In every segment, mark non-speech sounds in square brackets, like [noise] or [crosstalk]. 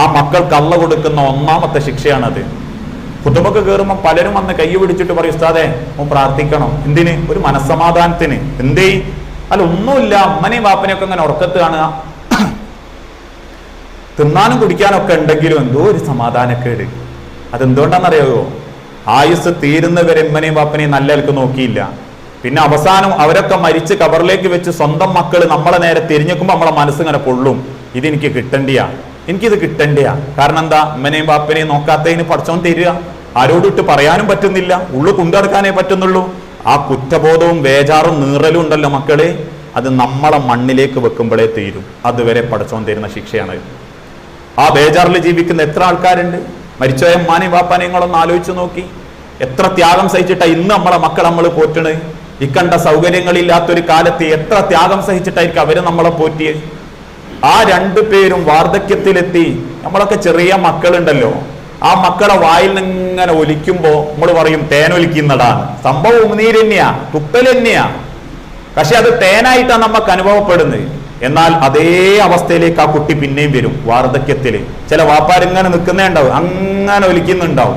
ആ മക്കൾക്ക് അള്ള കൊടുക്കുന്ന ഒന്നാമത്തെ ശിക്ഷയാണത്. കുത്തുമ്പൊക്കെ കയറുമ്പോൾ പലരും വന്ന് കൈ പിടിച്ചിട്ട് പറയും ഉസ്താദെ ഓ പ്രാർത്ഥിക്കണം. എന്തിന്? ഒരു മനസ്സമാധാനത്തിന്. എന്തേ? അല്ല ഒന്നുമില്ല. അമ്മനെയും വാപ്പനെയൊക്കെ അങ്ങനെ ഉറക്കത്ത് കാണുക [clears throat] തിന്നാനും കുടിക്കാനൊക്കെ ഉണ്ടെങ്കിലും എന്തോ ഒരു സമാധാനക്കേട്. അതെന്തുകൊണ്ടാണെന്നറിയാവോ? ആയുസ് തീരുന്നവരെ അമ്മനെയും വാപ്പനെയും നല്ല നിലയ്ക്ക് നോക്കിയില്ല. പിന്നെ അവസാനം അവരൊക്കെ മരിച്ച് കവറിലേക്ക് വെച്ച് സ്വന്തം മക്കൾ നമ്മളെ നേരെ തിരിഞ്ഞെക്കുമ്പോൾ നമ്മളെ മനസ്സിങ്ങനെ പൊള്ളും. ഇതെനിക്ക് കിട്ടണ്ടിയാ. എനിക്കിത് കിട്ടണ്ടേ കാരണം എന്താ? അമ്മനെയും പാപ്പനെയും നോക്കാത്തതിന് പഠിച്ചോൻ തരിക. ആരോടിട്ട് പറയാനും പറ്റുന്നില്ല. ഉള്ളു കൊണ്ടെടുക്കാനേ പറ്റുന്നുള്ളൂ. ആ കുറ്റബോധവും വേജാറും നീറലും ഉണ്ടല്ലോ മക്കളെ. അത് നമ്മളെ മണ്ണിലേക്ക് വെക്കുമ്പോഴേ തീരും. അതുവരെ പഠിച്ചോൻ തരുന്ന ശിക്ഷയാണ് ആ ബേജാറിൽ ജീവിക്കുന്ന എത്ര ആൾക്കാരുണ്ട്? മരിച്ചോയ അമ്മാനെയും പാപ്പാനെയും കൂടെ ആലോചിച്ച് നോക്കി. എത്ര ത്യാഗം സഹിച്ചിട്ടാ ഇന്ന് നമ്മളെ മക്കൾ നമ്മൾ പോറ്റണേ? ഇക്കണ്ട സൗകര്യങ്ങളില്ലാത്തൊരു കാലത്ത് എത്ര ത്യാഗം സഹിച്ചിട്ടായിരിക്കും അവർ നമ്മളെ പോറ്റിയത് ആ രണ്ടു പേരും വാർദ്ധക്യത്തിലെത്തി. നമ്മളൊക്കെ ചെറിയ മക്കളുണ്ടല്ലോ. ആ മക്കളെ വായിൽ നിന്ന് ഇങ്ങനെ ഒലിക്കുമ്പോ നമ്മൾ പറയും തേനൊലിക്കുന്നതാണ് സംഭവം ഉമിനീര് തന്നെയാ തുപ്പൽ തന്നെയാ. പക്ഷെ അത് തേനായിട്ടാണ് നമുക്ക് അനുഭവപ്പെടുന്നത്. എന്നാൽ അതേ അവസ്ഥയിലേക്ക് ആ കുട്ടി പിന്നെയും വരും വാർദ്ധക്യത്തിൽ. ചില വാപ്പാരിങ്ങനെ നിൽക്കുന്നേ ഉണ്ടാവും അങ്ങനെ ഒലിക്കുന്നുണ്ടാവും.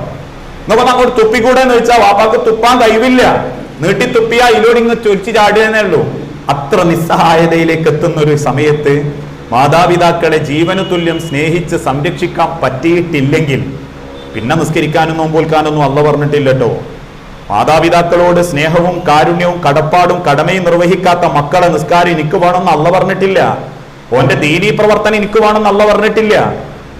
എന്നൊക്കെ അങ്ങോട്ട് തുപ്പിക്കൂടെ എന്ന് വെച്ചാൽ വാപ്പാക്ക് തുപ്പാൻ കഴിവില്ല. നീട്ടി തുപ്പിയാ ഇതിലൂടെ ഇങ്ങ് ചൊരിച്ചു ചാടുകയെന്നേ ഉള്ളൂ. അത്ര നിസ്സഹായതയിലേക്ക് എത്തുന്ന ഒരു സമയത്ത് മാതാപിതാക്കളെ ജീവനു തുല്യം സ്നേഹിച്ച് സംരക്ഷിക്കാൻ പറ്റിയിട്ടില്ലെങ്കിൽ പിന്നെ നിസ്കരിക്കാനും നോമ്പോൽക്കാനൊന്നും അല്ല പറഞ്ഞിട്ടില്ല കേട്ടോ മാതാപിതാക്കളോട് സ്നേഹവും കാരുണ്യവും കടപ്പാടും കടമയും നിർവഹിക്കാത്ത മക്കളെ നിസ്കാരം എനിക്ക് വേണമെന്ന് അല്ല പറഞ്ഞിട്ടില്ല. ഓന്റെ ദീനീ പ്രവർത്തനം എനിക്ക് വേണമെന്ന് അല്ല പറഞ്ഞിട്ടില്ല.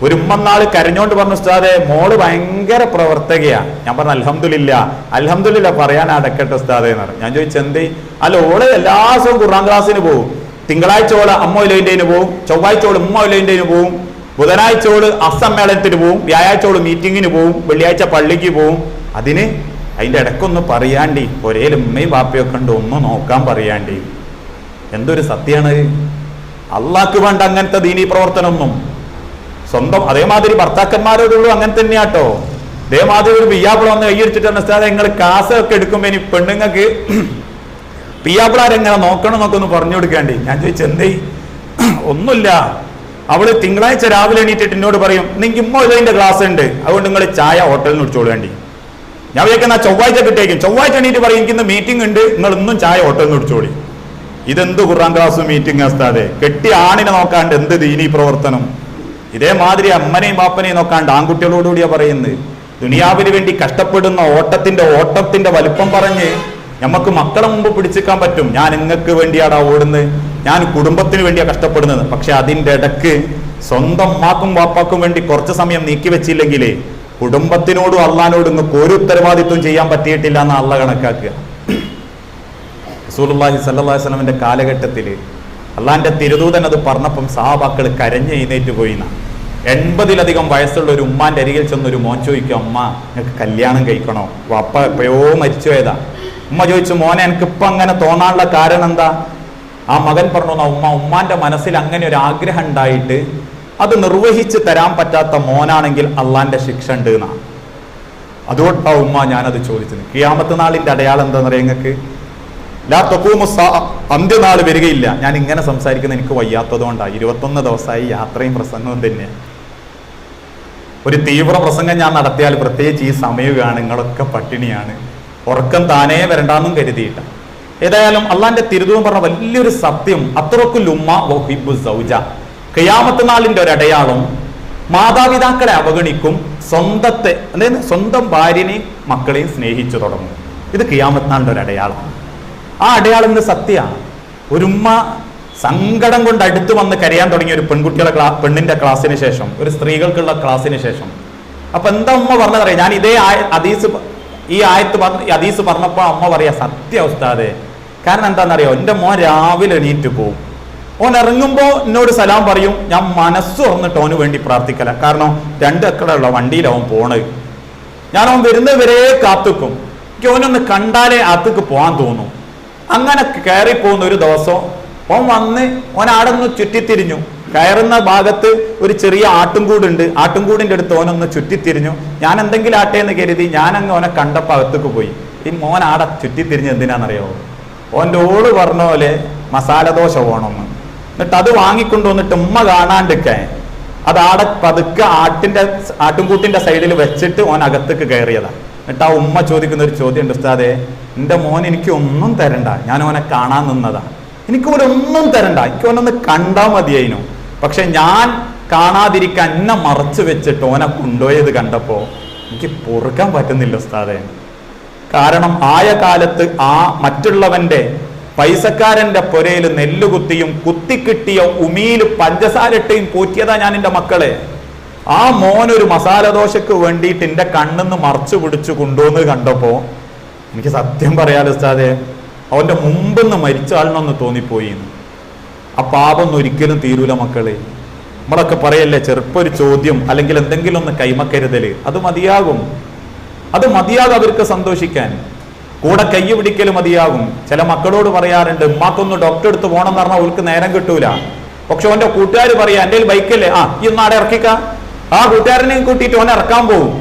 ഒരു ഉമ്മന്നാൾ കരഞ്ഞോണ്ട് പറഞ്ഞു ഉസ്താദെ മോൾ ഭയങ്കര പ്രവർത്തകയാ. ഞാൻ പറഞ്ഞു അൽഹംദുലില്ല. അൽഹംദുലില്ല പറയാൻ അടക്കട്ടെ ഉസ്താദെ എന്ന് പറഞ്ഞു. ഞാൻ ചോദിച്ചെന്തേ അല്ല ഓൾ എല്ലാ ദിവസവും ഖുറാൻ ക്ലാസ്സിന് പോകും തിങ്കളാഴ്ച ഓൾ അമ്മ ഇലവിന്റെന് പോവും ചൊവ്വാഴ്ച ഓൾ ഉമ്മ ഇലവിന്റെന് പോവും ബുധനാഴ്ച ഓൾ അസമ്മേളനത്തിന് പോവും വ്യാഴാഴ്ച ഓൾ മീറ്റിങ്ങിന് പോവും വെള്ളിയാഴ്ച പള്ളിക്ക് പോവും. അതിന് അതിന്റെ ഇടയ്ക്കൊന്ന് പറയാണ്ടി ഒരേ ഉമ്മയും ബാപ്പയൊക്കെ ഉണ്ട് ഒന്ന് നോക്കാൻ പറയാണ്ടി. എന്തൊരു സത്യമാണ് അള്ളാക്ക് വേണ്ട അങ്ങനത്തെ ദീനീ പ്രവർത്തനമൊന്നും. സ്വന്തം അതേമാതിരി ഭർത്താക്കന്മാരോടുള്ളൂ അങ്ങനെ തന്നെയാട്ടോ. അതേമാതിരി ഒരു പിയ്യാപ്പിള വന്ന് കൈയടിച്ചിട്ട് ഉസ്താദെ നിങ്ങൾ കാസൊക്കെ എടുക്കുമ്പോൾ ഇനി പെണ്ണുങ്ങൾക്ക് പിയ്യാപ്പിളാരെങ്ങനെ നോക്കണം എന്നൊക്കെ ഒന്ന് പറഞ്ഞു കൊടുക്കാണ്ടി. ഞാൻ ചോദിച്ചു എന്തേ? ഒന്നുമില്ല. അവൾ തിങ്കളാഴ്ച രാവിലെ എണീറ്റിട്ട് എന്നോട് പറയും നിങ്ങൾക്ക് ഇമ്മ ഇതിന്റെ ക്ലാസ് ഉണ്ട്. അതുകൊണ്ട് നിങ്ങൾ ചായ ഹോട്ടലിൽ നിന്ന് കുടിച്ചോളൂ വേണ്ടി. ഞാൻ വിചാരിക്കുന്ന ചൊവ്വാഴ്ച കിട്ടിയേക്കും. ചൊവ്വാഴ്ച എണീറ്റ് പറയും എനിക്ക് ഇന്ന് മീറ്റിംഗ് ഉണ്ട്. നിങ്ങൾ ഇന്നും ചായ ഹോട്ടലിൽ നിന്ന് കുടിച്ചോളി. ഇതെന്ത് ഖുറാൻ ക്ലാസ് മീറ്റിംഗ് അസ്താതെ കെട്ടി ആണിനെ നോക്കാണ്ട് എന്ത് ദീനി പ്രവർത്തനം? ഇതേമാതിരി അമ്മനെയും പാപ്പനെയും നോക്കാണ്ട് ആൺകുട്ടികളോടുകൂടിയാ പറയുന്നത്. ദുനിയാവിന് വേണ്ടി കഷ്ടപ്പെടുന്ന ഓട്ടത്തിന്റെ ഓട്ടത്തിന്റെ വലുപ്പം പറഞ്ഞ് നമുക്ക് മക്കളെ മുമ്പ് പിടിച്ചിക്കാൻ പറ്റും. ഞാൻ നിങ്ങൾക്ക് വേണ്ടിയാടാ ഓടുന്നത്. ഞാൻ കുടുംബത്തിന് വേണ്ടിയാ കഷ്ടപ്പെടുന്നത്. പക്ഷെ അതിന്റെ ഇടയ്ക്ക് സ്വന്തം മാക്കും വാപ്പാക്കും വേണ്ടി കുറച്ച് സമയം നീക്കി വെച്ചില്ലെങ്കിൽ കുടുംബത്തിനോടും അള്ളഹാനോടും നിങ്ങൾക്ക് ഒരു ഉത്തരവാദിത്വം ചെയ്യാൻ പറ്റിയിട്ടില്ല എന്ന് അള്ള കണക്കാക്കുക. റസൂലുള്ളാഹി സല്ലല്ലാഹു സ്വലമിന്റെ കാലഘട്ടത്തിൽ അള്ളാന്റെ തിരുദൂതൻ അത് പറഞ്ഞപ്പം സഹാബാക്കൾ കരഞ്ഞ് എഴുന്നേറ്റ് പോയിന്ന. എൺപതിലധികം വയസ്സുള്ള ഒരു ഉമ്മാന്റെ അരികിൽ ചെന്ന് ഒരു മോൻ ചോദിക്കും അമ്മ നിങ്ങൾക്ക് കല്യാണം കഴിക്കണോ? അപ്പ എപ്പോഴോ മരിച്ചു പോയതാ ഉമ്മ ചോദിച്ചു മോനെ എനിക്ക് ഇപ്പൊ അങ്ങനെ തോന്നാനുള്ള കാരണം എന്താ? ആ മകൻ പറഞ്ഞു "എന്നാ ഉമ്മ ഉമ്മാന്റെ മനസ്സിൽ അങ്ങനെ ഒരു ആഗ്രഹം ഉണ്ടായിട്ട് അത് നിർവഹിച്ച് തരാൻ പറ്റാത്ത മോനാണെങ്കിൽ അള്ളാന്റെ ശിക്ഷ ഉണ്ട് എന്നാ. അതുകൊണ്ടാ ഉമ്മ ഞാനത് ചോദിച്ചത്. കിയാമത്ത് നാളിന്റെ അടയാളം എന്താണെന്നറിയാം നിങ്ങൾക്ക് ലാ തഖൂമു സാ അന്ത്യനാൾ വരികയില്ല. ഞാൻ ഇങ്ങനെ സംസാരിക്കുന്ന എനിക്ക് വയ്യാത്തത് കൊണ്ടാണ് ഇരുപത്തൊന്ന് ദിവസമായി യാത്രയും പ്രസംഗവും തന്നെയാണ് ഒരു തീവ്ര പ്രസംഗം ഞാൻ നടത്തിയാൽ പ്രത്യേകിച്ച് ഈ സമയമാണ് നിങ്ങളൊക്കെ പട്ടിണിയാണ്. ഉറക്കം താനേ വരണ്ടാന്നും കരുതിയിട്ട് ഏതായാലും അള്ളാന്റെ തിരുതുവം പറഞ്ഞ വലിയൊരു സത്യം അത്രക്കുൽ ഉമ്മ വഹിബു സൗജ. ഖിയാമത്ത് നാളിന്റെ മാതാപിതാക്കളെ അവഗണിക്കും സ്വന്തത്തെ അതായത് സ്വന്തം ഭാര്യനെയും മക്കളെയും സ്നേഹിച്ചു തുടങ്ങും. ഇത് കിയാമത്ത് നാളിന്റെ ഒരു അടയാളം ആ അടയാളം ഇന്ന് സത്യമാണ് ഒരുമ്മ സങ്കടം കൊണ്ട് അടുത്ത് വന്ന് കരയാൻ തുടങ്ങിയ ഒരു പെൺകുട്ടികളെ ക്ലാ പെണ്ണിന്റെ ക്ലാസ്സിന് ശേഷം ഒരു സ്ത്രീകൾക്കുള്ള ക്ലാസ്സിന് ശേഷം. അപ്പൊ എന്താ ഉമ്മ പറഞ്ഞതറിയാം? ഞാൻ ഇതേ അതീസ് ഈ ആയത്ത് പറഞ്ഞ ഈ അതീസ് പറഞ്ഞപ്പോ അമ്മ പറയാ സത്യ ഉസ്താദെ കാരണം എന്താണെന്നറിയോ? എന്റെ മോൻ രാവിലെ എണീറ്റ് പോവും. ഓൻ ഇറങ്ങുമ്പോ എന്നോട് സലാം പറയും. ഞാൻ മനസ്സ് തുറന്നിട്ട് ഓന് വേണ്ടി പ്രാർത്ഥിക്കല. കാരണം രണ്ട് അക്കടുള്ള വണ്ടിയിലാവും പോണത്. ഞാൻ അവൻ വരുന്നവരെ കാത്തുക്കും. എനിക്ക് ഓനൊന്ന് കണ്ടാലേ അകത്തേക്ക് പോകാൻ തോന്നും. അങ്ങനെ കയറി പോകുന്ന ഒരു ദിവസം ഓൻ വന്ന് ഓൻ ആടെ ഒന്ന് ചുറ്റിത്തിരിഞ്ഞു. കയറുന്ന ഭാഗത്ത് ഒരു ചെറിയ ആട്ടുംകൂടുണ്ട്. ആട്ടുംകൂടിന്റെ അടുത്ത് ഓനൊന്ന് ചുറ്റിത്തിരിഞ്ഞു. ഞാൻ എന്തെങ്കിലും ആട്ടെ എന്ന് കരുതി ഞാൻ ഓനെ കണ്ടപ്പോൾ അകത്തേക്ക് പോയി. ഈ മോൻ ആടെ ചുറ്റിത്തിരിഞ്ഞ് എന്തിനാണെന്നറിയോ? ഓന്റെ ഓൾ പറഞ്ഞ പോലെ മസാല ദോശ വേണമെന്ന്. എന്നിട്ട് അത് വാങ്ങിക്കൊണ്ടുവന്നിട്ട് ഉമ്മ കാണാണ്ടിരിക്കാൻ അത് ആടെ പതുക്കെ ആട്ടിന്റെ ആട്ടുംകൂട്ടിന്റെ സൈഡിൽ വെച്ചിട്ട് ഓൻ അകത്തേക്ക് കയറിയതാണ് എന്നിട്ട് ആ ഉമ്മ ചോദിക്കുന്ന ഒരു ചോദ്യം ഉണ്ട് ഉസ്താദെ എന്റെ മോൻ എനിക്ക് ഒന്നും തരണ്ട. ഞാൻ ഓനെ കാണാൻ നിന്നതാ. എനിക്ക് ഓനൊന്നും തരണ്ട. എനിക്ക് ഓനൊന്ന് കണ്ടാ മതിയായിനു പക്ഷെ ഞാൻ കാണാതിരിക്കാൻ എന്നെ മറച്ചു വെച്ചിട്ട് ഓനെ കൊണ്ടുപോയത് കണ്ടപ്പോ എനിക്ക് പൊറുക്കാൻ പറ്റുന്നില്ല ഉസ്താദെ കാരണം ആയ കാലത്ത് ആ മറ്റുള്ളവന്റെ പൈസക്കാരന്റെ പുരയിൽ നെല്ലുകുത്തിയും കുത്തിക്കിട്ടിയ ഉമിയിൽ പഞ്ചസാരട്ടയും പോറ്റിയതാ ഞാൻ എന്റെ മക്കളെ ആ മോനൊരു മസാല ദോശക്ക് വേണ്ടിയിട്ട് എന്റെ കണ്ണെന്ന് മറച്ചു പിടിച്ചു കൊണ്ടുവന്ന് കണ്ടപ്പോ എനിക്ക് സത്യം പറയാലോ ഉസ്താദെ അവന്റെ മുമ്പെന്ന് മരിച്ച ആളിനൊന്ന്. ആ പാപം ഒരിക്കലും തീരൂല മക്കളെ. നമ്മളൊക്കെ പറയല്ലേ ചെറുപ്പം ഒരു ചോദ്യം അല്ലെങ്കിൽ എന്തെങ്കിലും ഒന്ന് കൈമക്കരുതൽ അത് മതിയാകും. അത് മതിയാകും അവർക്ക് സന്തോഷിക്കാൻ. കൂടെ കൈ പിടിക്കൽ മതിയാകും. ചില മക്കളോട് പറയാറുണ്ട് ഉമ്മാക്കൊന്ന് ഡോക്ടർ എടുത്ത് പോകണം എന്ന് പറഞ്ഞാൽ അവർക്ക് നേരം കിട്ടൂല. പക്ഷെ അവന്റെ കൂട്ടുകാർ പറയാ എന്റെ ബൈക്കല്ലേ? ആ ഈ നാടെ ഇറക്കിക്ക. ആ കൂട്ടുകാരനെയും കൂട്ടിയിട്ട് ഓനെ ഇറക്കാൻ പോകും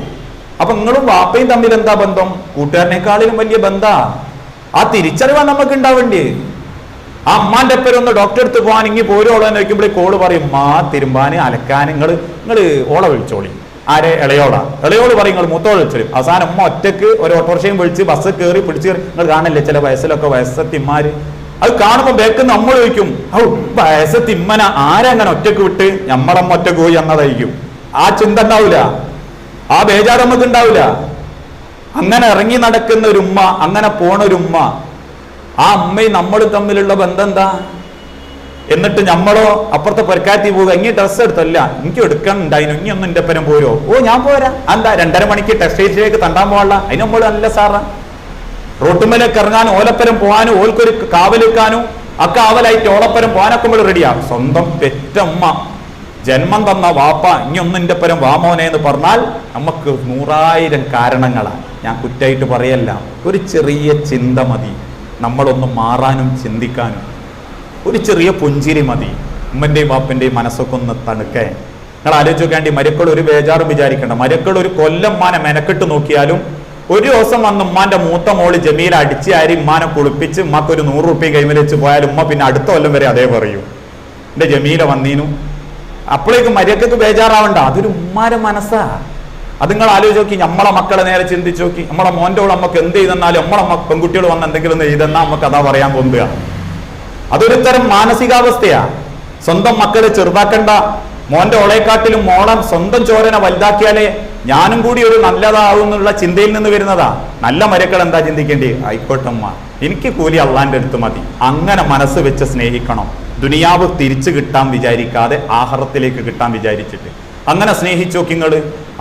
അപ്പൊ നിങ്ങളും വാപ്പയും തമ്മിൽ എന്താ ബന്ധം? കൂട്ടുകാരനേക്കാളിലും വലിയ ബന്ധാ. ആ തിരിച്ചറിവാ നമുക്ക് ഉണ്ടാവേണ്ടേ ആ അമ്മാന്റെ പേര് ഒന്ന് ഡോക്ടർ അടുത്ത് പോകാൻ ഇങ്ങി പോരോളോ എന്ന് വയ്ക്കുമ്പോഴേ കോൾ പറയും മാ തിരുമ്പാന് അലക്കാൻ നിങ്ങൾ നിങ്ങൾ ഓളെ വിളിച്ചോളി. ആരെ? ഇളയോളാ ഇളയോട് പറയും നിങ്ങൾ മൂത്തോളെ വിളിച്ചോളി. അവസാനം ഉമ്മ ഒറ്റയ്ക്ക് ഒരു ഓട്ടോറിക്ഷയും വിളിച്ച് ബസ് കയറി പിടിച്ച് നിങ്ങൾ കാണില്ലേ ചില വയസ്സിലൊക്കെ വയസ്സത്തിമാര് അത് കാണുമ്പോൾ ബേക്ക് നമ്മൾ ചോദിക്കും ഔ വയസ്സത്തിമ്മന ആരങ്ങനെ ഒറ്റയ്ക്ക് വിട്ട്? ഞമ്മടമ്മ ഒറ്റയ്ക്ക് പോയി എന്നതായിരിക്കും ആ ചിന്ത ഉണ്ടാവില്ല ആ ബേജാറ് നമുക്ക് ഉണ്ടാവില്ല അങ്ങനെ ഇറങ്ങി നടക്കുന്ന ഒരു ഉമ്മ അങ്ങനെ പോണ ഒരു ഉമ്മ ആ അമ്മയും നമ്മൾ തമ്മിലുള്ള ബന്ധം എന്താ എന്നിട്ട് നമ്മളോ അപ്പുറത്തെ പൊരക്കാറ്റി പോവുക ഇങ്ങനെ ഡ്രസ്സ് എടുത്തല്ല എനിക്ക് എടുക്കണ്ടായിരുന്നു ഇനി ഒന്നും എന്റെ പരം പോരോ? ഓ ഞാൻ പോരാ. എന്താ രണ്ടര മണിക്ക് ടെക്സ്റ്റൈൽസിലേക്ക് തണ്ടാൻ പോകാനുള്ള അതിന് നമ്മൾ നല്ല സാറാ. റോട്ടുമ്മലേക്ക് ഇറങ്ങാനും ഓലപ്പരം പോകാനും ഓൽക്കൊരു കാവലെടുക്കാനും ആ കാവലായിട്ട് ഓളപ്പരം പോകാനൊക്കെ നമ്മൾ റെഡിയാ സ്വന്തം പെറ്റമ്മ ജന്മം തന്ന വാപ്പ ഇനി ഒന്നും എന്റെ പരം വാമോനെ എന്ന് പറഞ്ഞാൽ നമുക്ക് നൂറായിരം കാരണങ്ങളാണ് ഞാൻ കുറ്റായിട്ട് പറയല്ല ഒരു ചെറിയ ചിന്ത മതി. നമ്മളൊന്ന് മാറാനും ചിന്തിക്കാനും. ഒരു ചെറിയ പുഞ്ചിരി മതി. ഉമ്മന്റെയും വാപ്പന്റെയും മനസ്സൊക്കെ ഒന്ന് തണുക്കേ. നിങ്ങൾ ആലോചിച്ച് നോക്കാണ്ടി മരക്കൾ ഒരു ബേജാറും വിചാരിക്കണ്ട. മരുക്കൾ ഒരു കൊല്ലം മാനെ മെനക്കെട്ട് നോക്കിയാലും ഒരു ദിവസം വന്ന് ഉമ്മാന്റെ മൂത്ത മോൾ ജമീൽ അടിച്ച് ആരി ഉമ്മാനെ കുളിപ്പിച്ച് ഉമ്മാക്ക് ഒരു നൂറ് റുപ്യ കൈമിൽ വെച്ച് പോയാൽ ഉമ്മ പിന്നെ അടുത്ത കൊല്ലം വരെ അതേ പറയൂ. എന്റെ ജമീല വന്നീനു. അപ്പോഴേക്കും മര്യാദയ്ക്ക് ബേജാറാവണ്ട. അതൊരു ഉമ്മാരെ മനസ്സാ. അത് നിങ്ങൾ ആലോചിച്ച് നോക്കി നമ്മളെ മക്കളെ നേരെ ചിന്തിച്ച് നോക്കി. നമ്മളെ മോന്റെ കൂടെ നമുക്ക് എന്ത് ചെയ്തെന്നാലും നമ്മളെ പെൺകുട്ടികൾ വന്ന് എന്തെങ്കിലും ചെയ്തെന്നാൽ നമുക്ക് അതാ പറയാൻ പോകുക അതൊരു തരം മാനസികാവസ്ഥയാ. സ്വന്തം മക്കളെ ചെറുതാക്കണ്ട. മോന്റെ ഒളയെക്കാട്ടിലും മോളം സ്വന്തം ചോരനെ വലുതാക്കിയാലേ ഞാനും കൂടി ഒരു നല്ലതാവും എന്നുള്ള ചിന്തയിൽ നിന്ന് വരുന്നതാ. നല്ല മരക്കൾ എന്താ ചിന്തിക്കേണ്ടി? ആയിക്കോട്ടമ്മ എനിക്ക് കൂലി അള്ളാന്റെ അടുത്ത് മതി. അങ്ങനെ മനസ്സ് വെച്ച് സ്നേഹിക്കണം. ദുനിയാവ് തിരിച്ചു കിട്ടാൻ വിചാരിക്കാതെ ആഹാരത്തിലേക്ക് കിട്ടാൻ വിചാരിച്ചിട്ട്. അങ്ങനെ സ്നേഹിച്ചോക്കിങ്ങൾ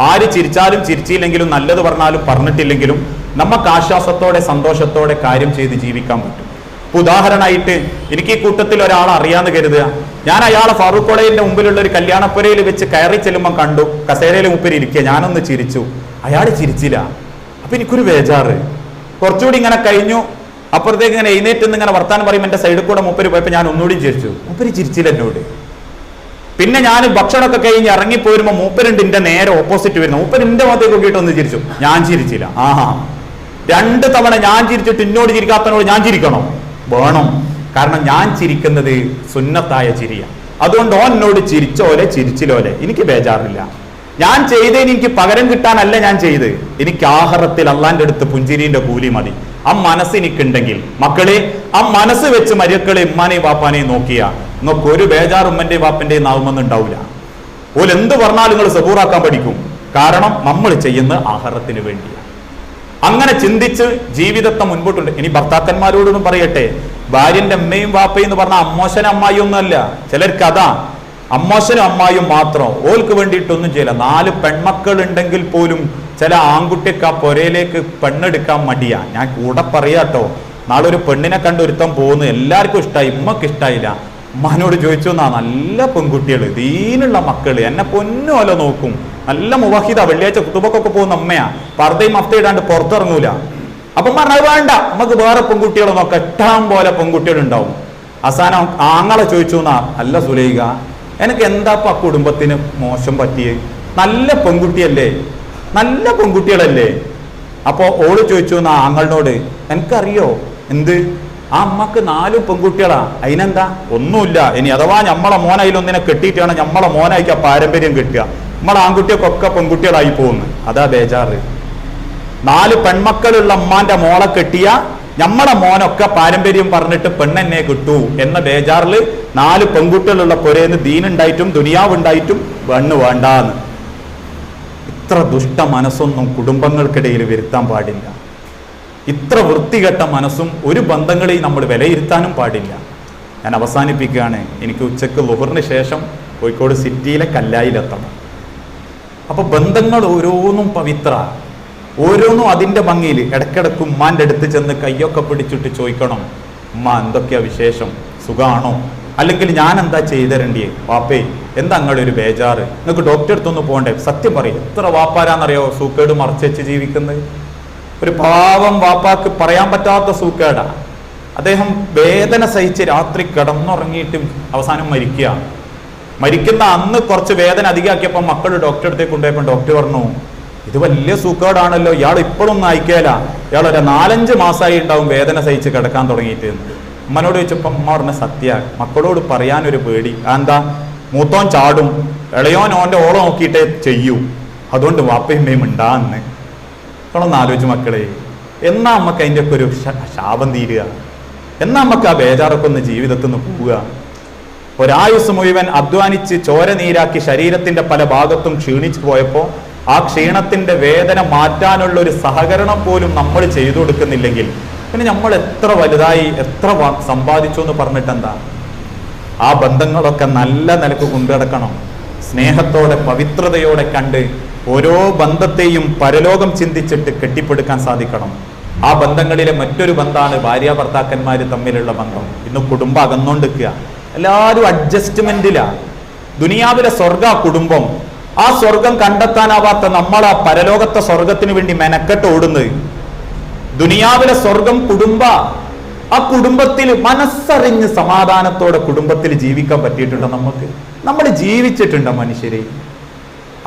ആര് ചിരിച്ചാലും ചിരിച്ചില്ലെങ്കിലും നല്ലത് പറഞ്ഞാലും പറഞ്ഞിട്ടില്ലെങ്കിലും നമുക്ക് ആശ്വാസത്തോടെ സന്തോഷത്തോടെ കാര്യം ചെയ്ത് ജീവിക്കാൻ പറ്റും. ഇപ്പൊ ഉദാഹരണമായിട്ട് എനിക്ക് ഈ കൂട്ടത്തിൽ ഒരാളെ അറിയാന്ന് കരുതുക. ഞാൻ അയാളെ ഫാറൂഖ് കോളേജിന്റെ മുമ്പിലുള്ള ഒരു കല്യാണപ്പുരയിൽ വെച്ച് കയറി ചെല്ലുമ്പോൾ കണ്ടു. കസേരയിൽ മുപ്പിൽ ഇരിക്കുക ഞാനൊന്ന് ചിരിച്ചു. അയാൾ ചിരിച്ചില്ല. അപ്പൊ എനിക്കൊരു വേജാറ് കുറച്ചുകൂടി ഇങ്ങനെ കഴിഞ്ഞു. അപ്പുറത്തേക്ക് ഇങ്ങനെ എഴുന്നേറ്റ് ഇങ്ങനെ വർത്താനം പറയുമ്പോൾ എന്റെ സൈഡിൽ കൂടെ മുപ്പര് പോയപ്പോൾ ഞാൻ ഒന്നുകൂടി ചിരിച്ചു. മുപ്പര് ചിരിച്ചില്ല എന്നോട്. പിന്നെ ഞാൻ ഭക്ഷണമൊക്കെ കഴിഞ്ഞ് ഇറങ്ങിപ്പോരുമ്പോ മൂപ്പരുണ്ട് എന്റെ നേരെ ഓപ്പോസിറ്റ് വരുന്നു. മൂപ്പര് എന്റെ മുഖത്തേക്ക് നോക്കിയിട്ട് ഒന്ന് ചിരിച്ചു. ഞാൻ ചിരിച്ചില്ല. ആഹാ. രണ്ട് തവണ ഞാൻ ചിരിച്ചിട്ട് ഇന്നോട് ചിരിക്കാത്തനോട് ഞാൻ ചിരിക്കണം? വേണം. കാരണം ഞാൻ ചിരിക്കുന്നത് സുന്നത്തായ ചിരിയ. അതുകൊണ്ട് ഓൻ എന്നോട് ചിരിച്ചോലെ ചിരിച്ചിലോലെ എനിക്ക് ബേജാറില്ല. ഞാൻ ചെയ്തതിന് എനിക്ക് പകരം കിട്ടാനല്ല ഞാൻ ചെയ്ത്. എനിക്ക് ആഹാരത്തിൽ അള്ളാന്റെ അടുത്ത് പുഞ്ചിരിന്റെ കൂലി മതി. ആ മനസ്സ് എനിക്കുണ്ടെങ്കിൽ. മക്കളെ ആ മനസ്സ് വെച്ച് മരിയക്കളെ ഉമ്മാനെയും പാപ്പാനെയും നോക്കിയ നിങ്ങൾക്ക് ഒരു ബേജാർ ഉമ്മന്റെയും വാപ്പന്റെയും നാവുമെന്ന് ഉണ്ടാവില്ല. ഓൽ എന്ത് പറഞ്ഞാലും നിങ്ങൾ സബൂറാക്കാൻ പഠിക്കും. കാരണം നമ്മൾ ചെയ്യുന്ന ആഹാരത്തിന് വേണ്ടിയാണ് അങ്ങനെ ചിന്തിച്ച് ജീവിതത്തെ മുൻപോട്ടുണ്ട്. ഇനി ഭർത്താക്കന്മാരോടൊന്നും പറയട്ടെ. ഭാര്യന്റെ അമ്മയും വാപ്പയും എന്ന് പറഞ്ഞാൽ അമ്മോശനും അമ്മായി ഒന്നുമല്ല. ചിലർക്ക് അതാ അമ്മോശനും അമ്മായും മാത്രം. ഓൾക്ക് വേണ്ടിയിട്ടൊന്നും ചെയ്യില്ല. നാല് പെൺമക്കൾ ഉണ്ടെങ്കിൽ പോലും ചില ആൺകുട്ടിക്ക് ആ പുരയിലേക്ക് പെണ്ണെടുക്കാൻ മടിയാ. ഞാൻ കൂടെ പറയാട്ടോ. നാളെ ഒരു പെണ്ണിനെ കണ്ട് ഒരുത്തം പോകുന്നു എല്ലാവർക്കും ഇഷ്ടമായി ഉമ്മക്ക് ഇഷ്ടായില്ല. ഉമ്മാനോട് ചോദിച്ചു എന്നാ നല്ല പെൺകുട്ടികൾ ദീനുള്ള മക്കൾ എന്നെ പൊന്നുമല്ല നോക്കും. നല്ല മുവാഹിദ വെള്ളിയാഴ്ച കുത്തുബക്കൊക്കെ പോകുന്ന അമ്മയാ. പർദ്ദയും മഫ്ത ഇടാണ്ട് പുറത്തിറങ്ങൂല. അപ്പം പറഞ്ഞത് വേണ്ട നമുക്ക് വേറെ പെൺകുട്ടികളെ നോക്കാം. എട്ടാം പോലെ പെൺകുട്ടികൾ ഉണ്ടാവും. അവസാനം ആങ്ങളെ ചോദിച്ചു എന്നാ അല്ല സുലൈക എനിക്ക് എന്താപ്പ കുടുംബത്തിന് മോശം പറ്റിയേ? നല്ല പെൺകുട്ടിയല്ലേ? നല്ല പെൺകുട്ടികളല്ലേ? അപ്പോ ഓൾ ചോദിച്ചു എന്നാ ആങ്ങളിനോട് എനിക്കറിയോ? എന്ത്? ആ അമ്മയ്ക്ക് നാല് പെൺകുട്ടികളാ. അതിനെന്താ? ഒന്നുമില്ല. ഇനി അഥവാ നമ്മളെ മോൻ അതിലൊന്നിനെ കെട്ടിയിട്ടാണ് നമ്മളെ മോനായിക്ക് ആ പാരമ്പര്യം കിട്ടുക. നമ്മളെ ആൺകുട്ടിയൊക്കെ പെൺകുട്ടികളായി പോകുന്നു. അതാ ബേജാറ്. നാല് പെൺമക്കളുള്ള അമ്മാന്റെ മോളെ കെട്ടിയ നമ്മളെ മോനൊക്കെ പാരമ്പര്യം പറഞ്ഞിട്ട് പെണ്ണെന്നെ കിട്ടൂ എന്ന ബേജാറിൽ നാല് പെൺകുട്ടികളുള്ള പുരേന്ന് ദീനുണ്ടായിട്ടും ദുനിയാവുണ്ടായിട്ടും പെണ്ണ് വേണ്ടാന്ന്. ഇത്ര ദുഷ്ട മനസ്സൊന്നും കുടുംബങ്ങൾക്കിടയിൽ വരുത്താൻ പാടില്ല. ഇത്ര വൃത്തികെട്ട മനസ്സും ഒരു ബന്ധങ്ങളെയും നമ്മൾ വിലയിരുത്താനും പാടില്ല. ഞാൻ അവസാനിപ്പിക്കുകയാണ്. എനിക്ക് ഉച്ചയ്ക്ക് ലുഹറിന് ശേഷം കോഴിക്കോട് സിറ്റിയിലെ കല്ലായിലെത്തണം. അപ്പൊ ബന്ധങ്ങൾ ഓരോന്നും പവിത്ര. ഓരോന്നും അതിന്റെ ഭംഗിയിൽ ഇടയ്ക്കിടയ്ക്ക് ഉമ്മാന്റെ അടുത്ത് ചെന്ന് കയ്യൊക്കെ പിടിച്ചിട്ട് ചോദിക്കണം ഉമ്മ എന്തൊക്കെയാ വിശേഷം? സുഖാണോ? അല്ലെങ്കിൽ ഞാൻ എന്താ ചെയ്തരണ്ടിയേ? വാപ്പേ എന്താ അങ്ങനെ ഒരു ബേജാറ്? നിങ്ങൾക്ക് ഡോക്ടറെ അടുത്തൊന്ന് പോകണ്ടേ സത്യം പറയും. എത്ര വാപ്പാരാന്നറിയോ സൂക്കേട് മറച്ചു വെച്ച് ജീവിക്കുന്നത്? ഒരു പാവം വാപ്പാക്ക് പറയാൻ പറ്റാത്ത സൂക്കേടാ. അദ്ദേഹം വേദന സഹിച്ച് രാത്രി കിടന്നുറങ്ങിയിട്ടും അവസാനം മരിക്കുക. മരിക്കുന്ന അന്ന് കുറച്ച് വേദന അധികമാക്കിയപ്പോൾ മക്കൾ ഡോക്ടറെ അടുത്തേക്ക് കൊണ്ടുപോയപ്പോൾ ഡോക്ടർ പറഞ്ഞു ഇത് വലിയ സൂക്കേടാണല്ലോ ഇയാൾ ഇപ്പോഴൊന്നും അയക്കേല. ഇയാൾ ഒരു നാലഞ്ച് മാസമായി ഉണ്ടാവും വേദന സഹിച്ച് കിടക്കാൻ തുടങ്ങിയിട്ട്. അമ്മനോട് ഉമ്മനോട് ചോദിച്ചപ്പം അമ്മ പറഞ്ഞ സത്യ മക്കളോട് പറയാനൊരു പേടി. എന്താ മൂത്തോൻ ചാടും ഇളയോൻ ഓന്റെ ഓളം നോക്കിയിട്ടേ ചെയ്യൂ. അതുകൊണ്ട് വാപ്പയമ്മയും ഉണ്ടാന്ന്. നിങ്ങളൊന്ന് ആലോചിച്ച് മക്കളെ എന്നാ നമുക്ക് അതിന്റെ ഒക്കെ ഒരു ശാപം തീരുക? എന്നാ നമുക്ക് ആ ബേജാറൊക്കെ ഒന്ന് ജീവിതത്തിൽ നിന്ന് പോവുക? ഒരായുസ് മുഴുവൻ അധ്വാനിച്ച് ചോര നീരാക്കി ശരീരത്തിന്റെ പല ഭാഗത്തും ക്ഷീണിച്ചു പോയപ്പോൾ ആ ക്ഷീണത്തിന്റെ വേദന മാറ്റാനുള്ള ഒരു സഹകരണം പോലും നമ്മൾ ചെയ്തു കൊടുക്കുന്നില്ലെങ്കിൽ പിന്നെ നമ്മൾ എത്ര വലുതായി എത്ര സമ്പാദിച്ചു എന്ന് പറഞ്ഞിട്ട് എന്താ? ആ ബന്ധങ്ങളൊക്കെ നല്ല നിലയ്ക്ക് കൊണ്ടുനടക്കണം. സ്നേഹത്തോടെ പവിത്രതയോടെ കണ്ട് ഓരോ ബന്ധത്തെയും പരലോകം ചിന്തിച്ചിട്ട് കെട്ടിപ്പടുക്കാൻ സാധിക്കണം. ആ ബന്ധങ്ങളിലെ മറ്റൊരു ബന്ധമാണ് ഭാര്യ ഭർത്താക്കന്മാർ തമ്മിലുള്ള ബന്ധം. ഇന്ന് കുടുംബം അകന്നോണ്ടിരിക്കുക. എല്ലാവരും അഡ്ജസ്റ്റ്മെന്റിലാ ദുനിയാവിലെ സ്വർഗ കുടുംബം. ആ സ്വർഗം കണ്ടെത്താനാവാത്ത നമ്മൾ ആ പരലോകത്തെ സ്വർഗത്തിന് വേണ്ടി മെനക്കെട്ട് ഓടുന്നത്. ദുനിയാവിലെ സ്വർഗം കുടുംബ. ആ കുടുംബത്തിൽ മനസ്സറിഞ്ഞ് സമാധാനത്തോടെ കുടുംബത്തിൽ ജീവിക്കാൻ പറ്റിയിട്ടുണ്ടോ നമുക്ക്? നമ്മൾ ജീവിച്ചിട്ടുണ്ടോ മനുഷ്യരെ?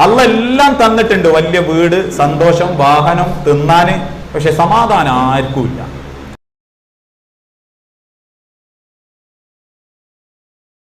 അല്ല എല്ലാം തന്നിട്ടുണ്ട്. വലിയ വീട് സന്തോഷം വാഹനം തിന്നാന് പക്ഷെ സമാധാനം ആർക്കും ഇല്ല.